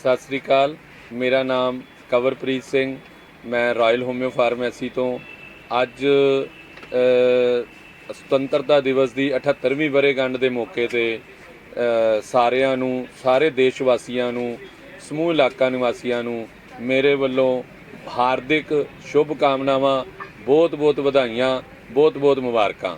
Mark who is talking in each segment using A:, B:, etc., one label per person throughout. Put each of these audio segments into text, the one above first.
A: ਸਤਿ ਸ੍ਰੀ ਅਕਾਲ। ਮੇਰਾ ਨਾਮ ਕਵਰਪ੍ਰੀਤ ਸਿੰਘ। ਮੈਂ ਰਾਇਲ ਹੋਮਿਓ ਫਾਰਮੇਸੀ ਤੋਂ। ਅੱਜ ਸੁਤੰਤਰਤਾ ਦਿਵਸ ਦੀ 78ਵੀਂ ਵਰ੍ਹੇਗੰਢ ਦੇ ਮੌਕੇ ਤੇ ਸਾਰਿਆਂ ਨੂੰ, ਸਾਰੇ ਦੇਸ਼ ਵਾਸੀਆਂ ਨੂੰ, ਸਮੂਹ ਇਲਾਕਾ ਨਿਵਾਸੀਆਂ ਨੂੰ, ਮੇਰੇ ਵੱਲੋਂ ਹਾਰਦਿਕ ਸ਼ੁਭ ਕਾਮਨਾਵਾਂ ਬਹੁਤ ਬਹੁਤ ਵਧਾਈਆਂ ਬਹੁਤ ਬਹੁਤ ਮੁਬਾਰਕਾਂ।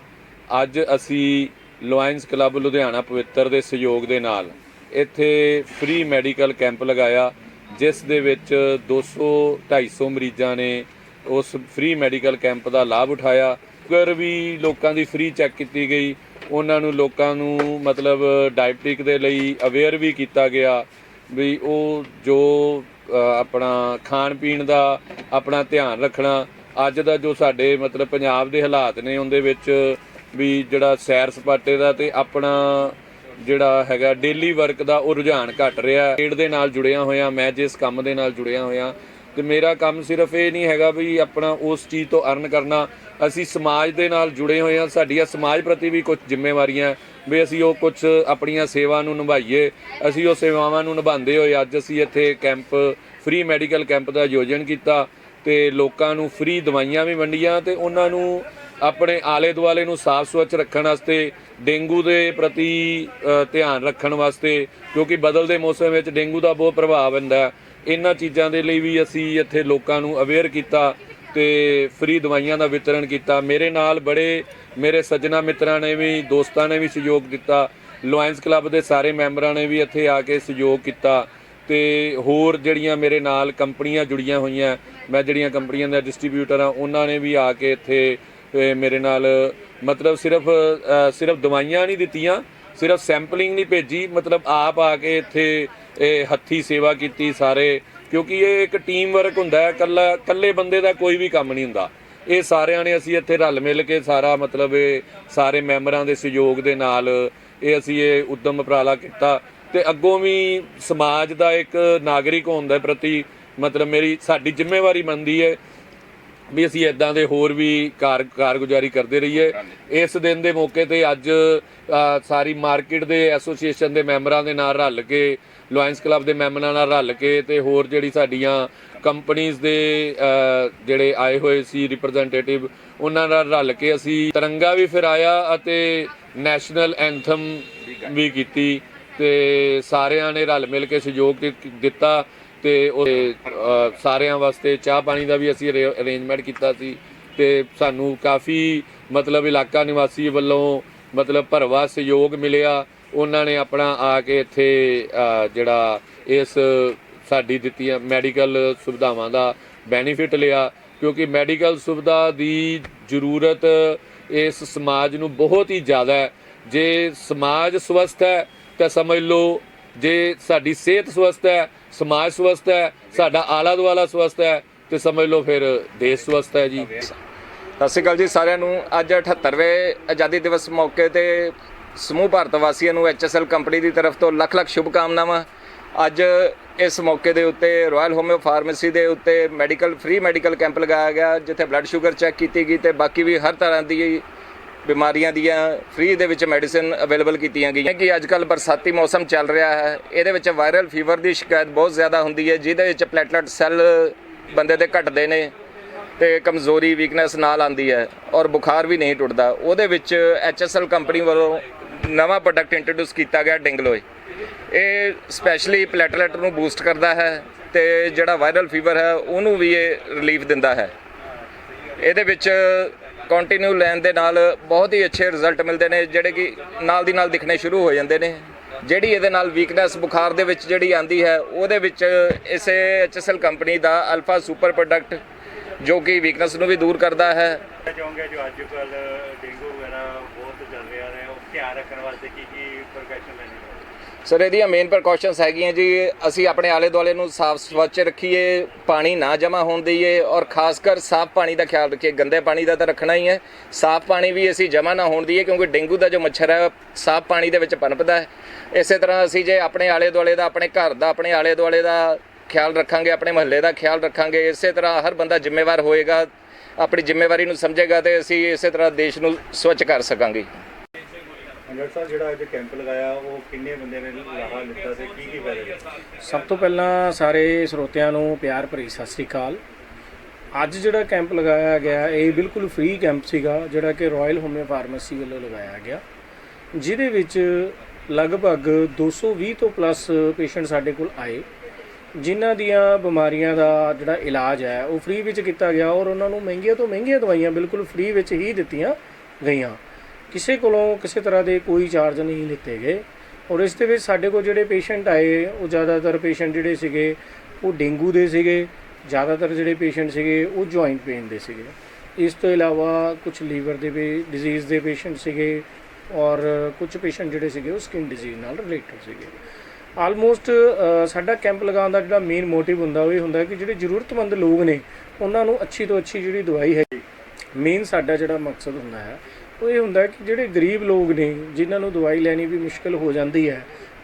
A: ਅੱਜ ਅਸੀਂ ਲੋਇਨਸ ਕਲੱਬ ਲੁਧਿਆਣਾ ਪਵਿੱਤਰ ਦੇ ਸਹਿਯੋਗ ਦੇ ਨਾਲ ਇੱਥੇ ਫ੍ਰੀ ਮੈਡੀਕਲ ਕੈਂਪ ਲਗਾਇਆ, ਜਿਸ ਦੇ ਵਿੱਚ 200 250 ਮਰੀਜ਼ਾਂ ਨੇ ਉਸ ਫ੍ਰੀ ਮੈਡੀਕਲ ਕੈਂਪ ਦਾ ਲਾਭ ਉਠਾਇਆ। ਸ਼ੂਗਰ ਵੀ ਲੋਕਾਂ ਦੀ ਫ੍ਰੀ ਚੈੱਕ ਕੀਤੀ ਗਈ, ਉਹਨਾਂ ਨੂੰ ਲੋਕਾਂ ਨੂੰ ਮਤਲਬ ਡਾਇਬਟਿਕ ਦੇ ਲਈ ਅਵੇਅਰ ਵੀ ਕੀਤਾ ਗਿਆ ਵੀ ਉਹ ਜੋ ਆਪਣਾ ਖਾਣ ਪੀਣ ਦਾ ਆਪਣਾ ਧਿਆਨ ਰੱਖਣਾ, ਅੱਜ ਦਾ ਜੋ ਸਾਡੇ ਮਤਲਬ ਪੰਜਾਬ ਦੇ ਹਾਲਾਤ ਨੇ, ਉਹਦੇ ਵਿੱਚ ਵੀ ਜਿਹੜਾ ਸੈਰ ਸਪਾਟੇ ਦਾ ਤੇ ਆਪਣਾ ਜਿਹੜਾ ਹੈਗਾ ਡੇਲੀ ਵਰਕ ਦਾ ਉਹ ਰੁਝਾਨ ਘਟ ਰਿਹਾ। ਖੇਡ ਦੇ ਨਾਲ ਜੁੜਿਆ ਹੋਇਆ, ਮੈਂ ਜਿਸ ਕੰਮ ਦੇ ਨਾਲ ਜੁੜਿਆ ਹੋਇਆ, ਤੇ ਮੇਰਾ ਕੰਮ ਸਿਰਫ ਇਹ ਨਹੀਂ ਹੈਗਾ ਵੀ ਆਪਣਾ ਉਸ ਚੀਜ਼ ਤੋਂ ਅਰਨ ਕਰਨਾ। ਅਸੀਂ ਸਮਾਜ ਦੇ ਨਾਲ ਜੁੜੇ ਹੋਏ ਹਾਂ, ਸਾਡੀਆਂ ਸਮਾਜ ਪ੍ਰਤੀ ਵੀ ਕੁਝ ਜ਼ਿੰਮੇਵਾਰੀਆਂ ਵੀ ਅਸੀਂ ਉਹ ਕੁਝ ਆਪਣੀਆਂ ਸੇਵਾ ਨੂੰ ਨਿਭਾਈਏ। ਅਸੀਂ ਉਹ ਸੇਵਾਵਾਂ ਨੂੰ ਨਿਭਾਉਂਦੇ ਹੋਏ ਅੱਜ ਅਸੀਂ ਇੱਥੇ ਕੈਂਪ ਫ੍ਰੀ ਮੈਡੀਕਲ ਕੈਂਪ ਦਾ ਆਯੋਜਨ ਕੀਤਾ ਤੇ ਲੋਕਾਂ ਨੂੰ ਫ੍ਰੀ ਦਵਾਈਆਂ ਵੀ ਵੰਡੀਆਂ ਤੇ ਉਹਨਾਂ ਨੂੰ ਆਪਣੇ ਆਲੇ ਦੁਆਲੇ ਨੂੰ ਸਾਫ਼ ਸੁਥਰਾ ਰੱਖਣ ਵਾਸਤੇ, ਡੇਂਗੂ ਦੇ ਪ੍ਰਤੀ ਧਿਆਨ ਰੱਖਣ ਵਾਸਤੇ, ਕਿਉਂਕਿ ਬਦਲਦੇ ਮੌਸਮ ਵਿੱਚ ਡੇਂਗੂ ਦਾ ਬਹੁਤ ਪ੍ਰਭਾਵ ਹੁੰਦਾ ਇਹਨਾਂ ਚੀਜ਼ਾਂ ਦੇ ਲਈ ਵੀ ਅਸੀਂ ਇੱਥੇ ਲੋਕਾਂ ਨੂੰ ਅਵੇਅਰ ਕੀਤਾ ਤੇ ਫ੍ਰੀ ਦਵਾਈਆਂ ਦਾ ਵਿਤਰਣ ਕੀਤਾ। ਮੇਰੇ ਨਾਲ ਬੜੇ, ਮੇਰੇ ਸੱਜਣਾ ਮਿੱਤਰਾਂ ਨੇ ਵੀ, ਦੋਸਤਾਂ ਨੇ ਵੀ ਸਹਿਯੋਗ ਦਿੱਤਾ। ਲੋਇਨਸ ਕਲੱਬ ਦੇ ਸਾਰੇ ਮੈਂਬਰਾਂ ਨੇ ਵੀ ਇੱਥੇ ਆ ਕੇ ਸਹਿਯੋਗ ਕੀਤਾ। ਤੇ ਹੋਰ ਜਿਹੜੀਆਂ ਮੇਰੇ ਨਾਲ ਕੰਪਨੀਆਂ ਜੁੜੀਆਂ ਹੋਈਆਂ, ਮੈਂ ਜਿਹੜੀਆਂ ਕੰਪਨੀਆਂ ਦਾ ਡਿਸਟ੍ਰੀਬਿਊਟਰ ਆ ਉਹਨਾਂ ਨੇ ਵੀ ਆ ਕੇ ਇੱਥੇ ਮੇਰੇ ਨਾਲ, ਮਤਲਬ ਸਿਰਫ ਸਿਰਫ ਦਵਾਈਆਂ ਨਹੀਂ ਦਿੱਤੀਆਂ, ਸਿਰਫ ਸੈਂਪਲਿੰਗ ਨਹੀਂ ਭੇਜੀ, ਮਤਲਬ ਆਪ ਆ ਕੇ ਇੱਥੇ ਇਹ ਹੱਥੀ ਸੇਵਾ ਕੀਤੀ ਸਾਰੇ, ਕਿਉਂਕਿ ਇਹ ਇੱਕ ਟੀਮ ਵਰਕ ਹੁੰਦਾ ਹੈ, ਕੱਲਾ, ਕੱਲੇ ਬੰਦੇ ਦਾ ਕੋਈ ਵੀ ਕੰਮ ਨਹੀਂ ਹੁੰਦਾ। ਇਹ ਸਾਰਿਆਂ ਨੇ ਅਸੀਂ ਇੱਥੇ ਰਲ ਮਿਲ ਕੇ ਸਾਰਾ, ਮਤਲਬ ਇਹ ਸਾਰੇ ਮੈਂਬਰਾਂ ਦੇ ਸਹਿਯੋਗ ਦੇ ਨਾਲ ਇਹ ਅਸੀਂ ਇਹ ਉਦਮ ਉਪਰਾਲਾ ਕੀਤਾ। ਤੇ ਅੱਗੋਂ ਵੀ ਸਮਾਜ ਦਾ ਇੱਕ ਨਾਗਰਿਕ ਹੋਣ ਦੇ ਪ੍ਰਤੀ, ਮਤਲਬ ਮੇਰੀ, ਸਾਡੀ ਜ਼ਿੰਮੇਵਾਰੀ ਬਣਦੀ ਹੈ ਵੀ ਅਸੀਂ ਇਦਾਂ ਦੇ ਹੋਰ ਵੀ ਕਾਰ, ਕਾਰਗੁਜ਼ਾਰੀ ਕਰਦੇ ਰਹੀਏ। ਇਸ ਦਿਨ ਦੇ ਮੌਕੇ ਤੇ ਅੱਜ ਸਾਰੀ ਮਾਰਕੀਟ ਦੇ ਐਸੋਸੀਏਸ਼ਨ ਦੇ ਮੈਂਬਰਾਂ ਦੇ ਨਾਲ ਰਲ ਕੇ ਲੋਇਨਸ ਕਲੱਬ ਦੇ ਮੈਂਬਰਾਂ ਨਾਲ ਰਲ ਕੇ ਤੇ ਹੋਰ ਜਿਹੜੀ ਸਾਡੀਆਂ ਕੰਪਨੀਆਂ ਦੇ ਜਿਹੜੇ ਆਏ ਹੋਏ ਸੀ ਰਿਪਰੈਜ਼ੈਂਟੇਟਿਵ ਉਹਨਾਂ ਨਾਲ ਰਲ ਕੇ ਅਸੀਂ ਤਿਰੰਗਾ ਵੀ ਫਿਰਾਇਆ ਅਤੇ ਨੈਸ਼ਨਲ ਐਂਥਮ ਵੀ ਕੀਤੀ ਤੇ ਸਾਰਿਆਂ ਨੇ ਰਲ ਮਿਲ ਕੇ ਸਹਿਯੋਗ ਦਿੱਤਾ। ਤੇ ਉਹ ਸਾਰਿਆਂ ਵਾਸਤੇ ਚਾਹ ਪਾਣੀ ਦਾ ਵੀ ਅਸੀਂ ਅਰੇਂਜਮੈਂਟ ਕੀਤਾ ਸੀ ਤੇ ਸਾਨੂੰ ਕਾਫੀ ਮਤਲਬ ਇਲਾਕਾ ਨਿਵਾਸੀ ਵੱਲੋਂ ਮਤਲਬ ਭਰਵਾ ਸਹਿਯੋਗ ਮਿਲਿਆ। ਉਹਨਾਂ ਨੇ ਆਪਣਾ ਆ ਕੇ ਇੱਥੇ ਜਿਹੜਾ ਇਸ ਸਾਡੀ ਦਿੱਤੀਆਂ ਮੈਡੀਕਲ ਸੁਵਿਧਾਵਾਂ ਦਾ ਬੈਨੀਫਿਟ ਲਿਆ ਕਿਉਂਕਿ ਮੈਡੀਕਲ ਸੁਵਿਧਾ ਦੀ ਜ਼ਰੂਰਤ ਇਸ ਸਮਾਜ ਨੂੰ ਬਹੁਤ ਹੀ ਜ਼ਿਆਦਾ ਹੈ। ਜੇ ਸਮਾਜ ਸਵਸਥ ਹੈ ਤਾਂ ਸਮਝ ਲਓ ਜੇ ਸਾਡੀ ਸਿਹਤ ਸਵਸਥ ਹੈ, ਸਮਾਜ ਸਵਸਥ ਹੈ, ਸਾਡਾ ਆਲਾ ਦੁਆਲਾ ਸਵਸਥ ਹੈ, ਤੇ ਸਮਝ ਲਓ ਫਿਰ ਦੇਸ਼ ਸਵਸਥ ਹੈ ਜੀ।
B: ਸਤਿ ਸ਼੍ਰੀ ਅਕਾਲ ਜੀ ਸਾਰਿਆਂ ਨੂੰ। ਅੱਜ 78ਵੇਂ ਆਜ਼ਾਦੀ ਦਿਵਸ ਮੌਕੇ ਤੇ ਸਮੂਹ ਭਾਰਤ ਵਾਸੀਆਂ ਨੂੰ ਐਚਐਸਐਲ ਕੰਪਨੀ ਦੀ ਤਰਫ ਤੋਂ ਲੱਖ ਲੱਖ ਸ਼ੁਭ ਕਾਮਨਾਵਾਂ ਅੱਜ ਇਸ ਮੌਕੇ ਦੇ ਉੱਤੇ ਰਾਇਲ ਹੋਮਿਓ ਫਾਰਮੇਸੀ ਦੇ ਉੱਤੇ ਮੈਡੀਕਲ ਫ੍ਰੀ ਮੈਡੀਕਲ ਕੈਂਪ ਲਗਾਇਆ ਗਿਆ, ਜਿੱਥੇ ਬਲੱਡ ਸ਼ੂਗਰ ਚੈੱਕ ਕੀਤੀ ਗਈ ਤੇ ਬਾਕੀ ਵੀ ਹਰ ਤਰ੍ਹਾਂ ਦੀ ਬਿਮਾਰੀਆਂ ਦੀਆਂ ਫ੍ਰੀ ਦੇ ਵਿੱਚ ਮੈਡੀਸਿਨ ਅਵੇਲੇਬਲ ਕੀਤੀਆਂ ਗਈਆਂ ਕਿ ਅੱਜ ਕੱਲ ਬਰਸਾਤੀ ਮੌਸਮ ਚੱਲ ਰਿਹਾ ਹੈ। ਇਹਦੇ ਵਿੱਚ ਵਾਇਰਲ ਫੀਵਰ ਦੀ ਸ਼ਿਕਾਇਤ ਬਹੁਤ ਜ਼ਿਆਦਾ ਹੁੰਦੀ ਹੈ, ਜਿਹਦੇ ਵਿੱਚ ਪਲੇਟਲੈਟ ਸੈੱਲ ਬੰਦੇ ਦੇ ਘਟਦੇ ਨੇ ਤੇ ਕਮਜ਼ੋਰੀ ਵੀਕਨੈਸ ਨਾਲ ਆਂਦੀ ਹੈ ਔਰ ਬੁਖਾਰ ਵੀ ਨਹੀਂ ਟੁੱਟਦਾ। ਉਹਦੇ ਵਿੱਚ ਐਚਐਸਐਲ ਕੰਪਨੀ ਵੱਲੋਂ ਨਵਾਂ ਪ੍ਰੋਡਕਟ ਇੰਟਰੋਡਿਊਸ ਕੀਤਾ ਗਿਆ ਡਿੰਗਲੋਏ। ਇਹ ਸਪੈਸ਼ਲੀ ਪਲੇਟਲੈਟ ਨੂੰ ਬੂਸਟ ਕਰਦਾ ਹੈ ਤੇ ਜਿਹੜਾ ਵਾਇਰਲ ਫੀਵਰ ਹੈ, ਉਹਨੂੰ ਵੀ ਇਹ ਰਿਲੀਫ ਦਿੰਦਾ ਹੈ। ਇਹਦੇ ਵਿੱਚ ਕੰਟੀਨਿਊ ਲੈਣ ਦੇ ਨਾਲ ਬਹੁਤ ਹੀ ਅੱਛੇ ਰਿਜ਼ਲਟ ਮਿਲਦੇ ਨੇ, ਜਿਹੜੇ ਕਿ ਨਾਲ ਦੀ ਨਾਲ ਦਿਖਣੇ ਸ਼ੁਰੂ ਹੋ ਜਾਂਦੇ ਨੇ। ਜਿਹੜੀ ਇਹਦੇ ਨਾਲ ਵੀਕਨੈਸ ਬੁਖਾਰ ਦੇ ਵਿੱਚ ਜਿਹੜੀ ਆਂਦੀ ਹੈ, ਉਹਦੇ ਵਿੱਚ ਇਸੇ ਐਚਐਸਐਲ ਕੰਪਨੀ ਦਾ ਅਲਫਾ ਸੁਪਰ ਪ੍ਰੋਡਕਟ ਜੋ ਕਿ ਵੀਕਨੈਸ ਨੂੰ ਵੀ ਦੂਰ ਕਰਦਾ ਹੈ।
C: ਕਹਿਣਾ ਜੋ ਅੱਜ ਕੱਲ ਡੇਂਗੂ ਵਗੈਰਾ ਬਹੁਤ ਚੱਲ ਰਿਹਾ ਹੈ ਉਹ ਧਿਆਨ ਰੱਖਣ ਵਾਸਤੇ ਕੀ ਕੀ ਪ੍ਰੀਕਾਸ਼ਨ ਲੈਣੇ ਚਾਹੀਦੇ
B: ਸਰ, ਇਹਦੀਆਂ ਮੇਨ ਪ੍ਰੀਕਾਸ਼ਨਸ ਹੈਗੀਆਂ ਜੀ, ਅਸੀਂ ਆਪਣੇ ਆਲੇ ਦੁਆਲੇ ਨੂੰ ਸਾਫ਼ ਸਵੱਛ ਰੱਖੀਏ, ਪਾਣੀ ਨਾ ਜਮ੍ਹਾਂ ਹੋਣ ਦਈਏ ਔਰ ਖਾਸ ਕਰ ਸਾਫ਼ ਪਾਣੀ ਦਾ ਖਿਆਲ ਰੱਖੀਏ, ਗੰਦੇ ਪਾਣੀ ਦਾ ਤਾਂ ਰੱਖਣਾ ਹੀ ਹੈ। ਸਾਫ਼ ਪਾਣੀ ਵੀ ਅਸੀਂ ਜਮ੍ਹਾਂ ਨਾ ਹੋਣ ਦਈਏ ਕਿਉਂਕਿ ਡੇਂਗੂ ਦਾ ਜੋ ਮੱਛਰ ਹੈ, ਸਾਫ਼ ਪਾਣੀ ਦੇ ਵਿੱਚ ਪਨਪਦਾ ਹੈ। ਇਸੇ ਤਰ੍ਹਾਂ ਅਸੀਂ ਜੇ ਆਪਣੇ ਆਲੇ ਦੁਆਲੇ ਦਾ, ਆਪਣੇ ਘਰ ਦਾ, ਆਪਣੇ ਆਲੇ ਦੁਆਲੇ ਦਾ ਖਿਆਲ ਰੱਖਾਂਗੇ, ਆਪਣੇ ਮਹੱਲੇ ਦਾ ਖਿਆਲ ਰੱਖਾਂਗੇ, ਇਸੇ ਤਰ੍ਹਾਂ ਹਰ ਬੰਦਾ ਜ਼ਿੰਮੇਵਾਰ ਹੋਏਗਾ, ਆਪਣੀ ਜ਼ਿੰਮੇਵਾਰੀ ਨੂੰ ਸਮਝੇਗਾ ਤੇ ਅਸੀਂ ਇਸੇ ਤਰ੍ਹਾਂ ਦੇਸ਼ ਨੂੰ ਸਵੱਛ ਕਰ ਸਕਾਂਗੇ।
C: ਡਾਕਟਰ ਸਾਹਿਬ, ਜਿਹੜਾ ਅੱਜ ਕੈਂਪ ਲਗਾਇਆ, ਉਹ ਕਿੰਨੇ ਬੰਦੇ ਨੇ ਲਾਹਾ ਲਿੱਤਾ ਤੇ ਕੀ ਕੀ ਫਾਇਦੇ
D: ਸਭ ਤੋਂ ਪਹਿਲਾਂ ਸਾਰੇ ਸਰੋਤਿਆਂ ਨੂੰ ਪਿਆਰ ਭਰੀ ਸਤਿ ਸ੍ਰੀ ਅਕਾਲ। ਅੱਜ ਜਿਹੜਾ ਕੈਂਪ ਲਗਾਇਆ ਗਿਆ, ਇਹ ਬਿਲਕੁਲ ਫ੍ਰੀ ਕੈਂਪ ਸੀਗਾ, ਜਿਹੜਾ ਕਿ ਰਾਇਲ ਹੋਮਿਓ ਫਾਰਮੇਸੀ ਵੱਲੋਂ ਲਗਾਇਆ ਗਿਆ। ਜਿਹਦੇ ਵਿੱਚ ਲਗਭਗ 220 ਤੋਂ ਪਲੱਸ ਪੇਸ਼ੈਂਟ ਸਾਡੇ ਕੋਲ ਆਏ। ਜਿਨ੍ਹਾਂ ਦੀਆਂ ਬਿਮਾਰੀਆਂ ਦਾ ਜਿਹੜਾ ਇਲਾਜ ਹੈ, ਉਹ ਫ੍ਰੀ ਵਿੱਚ ਕੀਤਾ ਗਿਆ ਔਰ ਉਹਨਾਂ ਨੂੰ ਮਹਿੰਗੀਆਂ ਤੋਂ ਮਹਿੰਗੀਆਂ ਦਵਾਈਆਂ ਬਿਲਕੁਲ ਫ੍ਰੀ ਵਿੱਚ ਹੀ ਦਿੱਤੀਆਂ ਗਈਆਂ। ਕਿਸੇ ਕੋਲੋਂ ਕਿਸੇ ਤਰ੍ਹਾਂ ਦੇ ਕੋਈ ਚਾਰਜ ਨਹੀਂ ਲਿੱਤੇ ਗਏ। ਔਰ ਇਸ ਦੇ ਵਿੱਚ ਸਾਡੇ ਕੋਲ ਜਿਹੜੇ ਪੇਸ਼ੈਂਟ ਆਏ, ਉਹ ਜ਼ਿਆਦਾਤਰ ਪੇਸ਼ੈਂਟ ਜਿਹੜੇ ਸੀਗੇ, ਉਹ ਡੇਂਗੂ ਦੇ ਸੀਗੇ। ਜ਼ਿਆਦਾਤਰ ਜਿਹੜੇ ਪੇਸ਼ੈਂਟ ਸੀਗੇ, ਉਹ ਜੁਆਇੰਟ ਪੇਨ ਦੇ ਸੀਗੇ। ਇਸ ਤੋਂ ਇਲਾਵਾ ਕੁਝ ਲੀਵਰ ਦੇ ਵੀ ਡਿਜ਼ੀਜ਼ ਦੇ ਪੇਸ਼ੈਂਟ ਸੀਗੇ ਔਰ ਕੁਝ ਪੇਸ਼ੈਂਟ ਜਿਹੜੇ ਸੀਗੇ, ਉਹ ਸਕਿਨ ਡਿਜ਼ੀਜ਼ ਨਾਲ ਰਿਲੇਟਡ ਸੀਗੇ। ਆਲਮੋਸਟ ਸਾਡਾ ਕੈਂਪ ਲਗਾਉਣ ਦਾ ਜਿਹੜਾ ਮੇਨ ਮੋਟਿਵ ਹੁੰਦਾ, ਉਹ ਇਹ ਹੁੰਦਾ ਕਿ ਜਿਹੜੇ ਜ਼ਰੂਰਤਮੰਦ ਲੋਕ ਨੇ, ਉਹਨਾਂ ਨੂੰ ਅੱਛੀ ਤੋਂ ਅੱਛੀ ਜਿਹੜੀ ਦਵਾਈ ਹੈ ਮੇਨ ਸਾਡਾ ਜਿਹੜਾ ਮਕਸਦ ਹੁੰਦਾ ਹੈ ਉਹ ਇਹ ਹੁੰਦਾ ਕਿ ਜਿਹੜੇ ਗਰੀਬ ਲੋਕ ਨੇ, ਜਿਨ੍ਹਾਂ ਨੂੰ ਦਵਾਈ ਲੈਣੀ ਵੀ ਮੁਸ਼ਕਲ ਹੋ ਜਾਂਦੀ ਹੈ,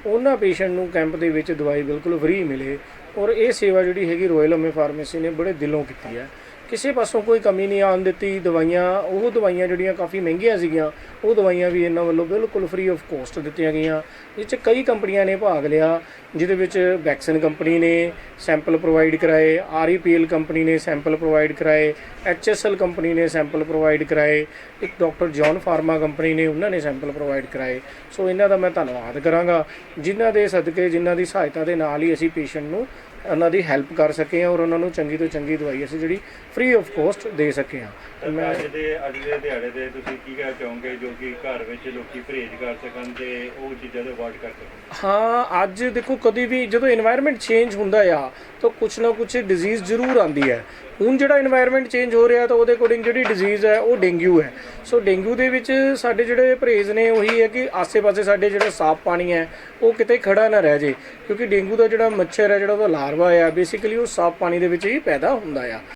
D: ਉਹਨਾਂ ਪੇਸ਼ੈਂਟ ਨੂੰ ਕੈਂਪ ਦੇ ਵਿੱਚ ਦਵਾਈ ਬਿਲਕੁਲ ਫ੍ਰੀ ਮਿਲੇ ਔਰ ਇਹ ਸੇਵਾ ਜਿਹੜੀ ਹੈਗੀ ਰਾਇਲ ਹੋਮੇ ਫਾਰਮੇਸੀ ਨੇ ਬੜੇ ਦਿਲੋਂ ਕੀਤੀ ਹੈ। ਕਿਸੇ ਪਾਸੋਂ ਕੋਈ ਕਮੀ ਨਹੀਂ ਆਉਣ ਦਿੱਤੀ, ਦਵਾਈਆਂ, ਉਹ ਦਵਾਈਆਂ ਜਿਹੜੀਆਂ ਕਾਫੀ ਮਹਿੰਗੀਆਂ ਸੀਗੀਆਂ, ਉਹ ਦਵਾਈਆਂ ਵੀ ਇਹਨਾਂ ਵੱਲੋਂ ਬਿਲਕੁਲ ਫ੍ਰੀ ਆਫ ਕੋਸਟ ਦਿੱਤੀਆਂ ਗਈਆਂ। ਇਹ 'ਚ ਕਈ ਕੰਪਨੀਆਂ ਨੇ ਭਾਗ ਲਿਆ, ਜਿਹਦੇ ਵਿੱਚ ਵੈਕਸੀਨ ਕੰਪਨੀ ਨੇ ਸੈਂਪਲ ਪ੍ਰੋਵਾਈਡ ਕਰਾਏ ਆਰਈਪੀਐਲ ਕੰਪਨੀ ਨੇ ਸੈਂਪਲ ਪ੍ਰੋਵਾਈਡ ਕਰਾਏ ਐਚਐਸਐਲ ਕੰਪਨੀ ਨੇ ਸੈਂਪਲ ਪ੍ਰੋਵਾਈਡ ਕਰਾਏ, ਇੱਕ ਡਾਕਟਰ ਜੌਨ ਫਾਰਮਾ ਕੰਪਨੀ ਨੇ ਉਹਨਾਂ ਨੇ ਸੈਂਪਲ ਪ੍ਰੋਵਾਈਡ ਕਰਾਏ। ਸੋ ਇਹਨਾਂ ਦਾ ਮੈਂ ਧੰਨਵਾਦ ਕਰਾਂਗਾ। ਜਿਨ੍ਹਾਂ ਦੇ ਸਦਕੇ, ਜਿਨ੍ਹਾਂ ਦੀ ਸਹਾਇਤਾ ਦੇ ਨਾਲ ਹੀ ਅਸੀਂ ਪੇਸ਼ੈਂਟ ਨੂੰ ਉਹਨਾਂ ਦੀ ਹੈਲਪ ਕਰ ਸਕੇ ਔਰ ਉਹਨਾਂ ਨੂੰ ਚੰਗੀ ਤੋਂ ਚੰਗੀ ਦਵਾਈ ਅਸੀਂ ਜਿਹੜੀ ਫ੍ਰੀ ਆਫ ਕੋਸਟ ਦੇ ਸਕੇ ਹਾਂ। ਮੈਂ
C: ਅੱਜ ਦੇ ਅੱਜ ਦੇ ਦਿਹਾੜੇ ਦੇ ਤੁਸੀਂ ਕੀ ਕਹਿ ਚਾਹੋਗੇ ਜੋ ਕਿ ਘਰ ਵਿੱਚ ਲੋਕੀ ਪਰਹੇਜ ਕਰ ਸਕਣ ਤੇ ਉਹ ਚੀਜ਼ਾਂ ਤੋਂ ਅਵਾਇਡ ਕਰ ਸਕਣ?
D: ਹਾਂ ਅੱਜ ਦੇਖੋ ਕਦੀ ਵੀ ਜਦੋਂ এনवायरमेंट ਚੇਂਜ ਹੁੰਦਾ ਆ ਤਾਂ ਕੁਛ ਨਾ ਕੁਛ ਡਿਜ਼ੀਜ਼ ਜ਼ਰੂਰ ਆਉਂਦੀ ਹੈ। ਹੁਣ ਜਿਹੜਾ এনवायरमेंट ਚੇਂਜ ਹੋ ਰਿਹਾ ਤਾਂ ਉਹਦੇ ਅਕੋਰਡਿੰਗ ਜਿਹੜੀ ਡਿਜ਼ੀਜ਼ ਹੈ, ਉਹ ਡੇਂਗੂ ਹੈ। ਸੋ ਡੇਂਗੂ ਦੇ ਵਿੱਚ ਸਾਡੇ ਜਿਹੜੇ ਪਰਹੇਜ਼ ਨੇ ਉਹੀ ਹੈ ਕਿ ਆਸੇ-ਪਾਸੇ ਸਾਡੇ ਜਿਹੜਾ ਸਾਫ਼ ਪਾਣੀ ਹੈ, ਉਹ ਕਿਤੇ ਖੜਾ ਨਾ ਰਹਿ ਜੇ। ਕਿਉਂਕਿ ਡੇਂਗੂ ਦਾ ਜਿਹੜਾ ਮੱਛਰ ਹੈ, ਜਿਹੜਾ ਉਹਦਾ ਲਾਰਵਾ ਹੈ ਬੇਸਿਕਲੀ ਉਹ ਸਾਫ਼ ਪਾਣੀ ਦੇ ਵਿੱਚ ਹੀ ਪੈਦਾ ਹੁੰਦਾ ਆ।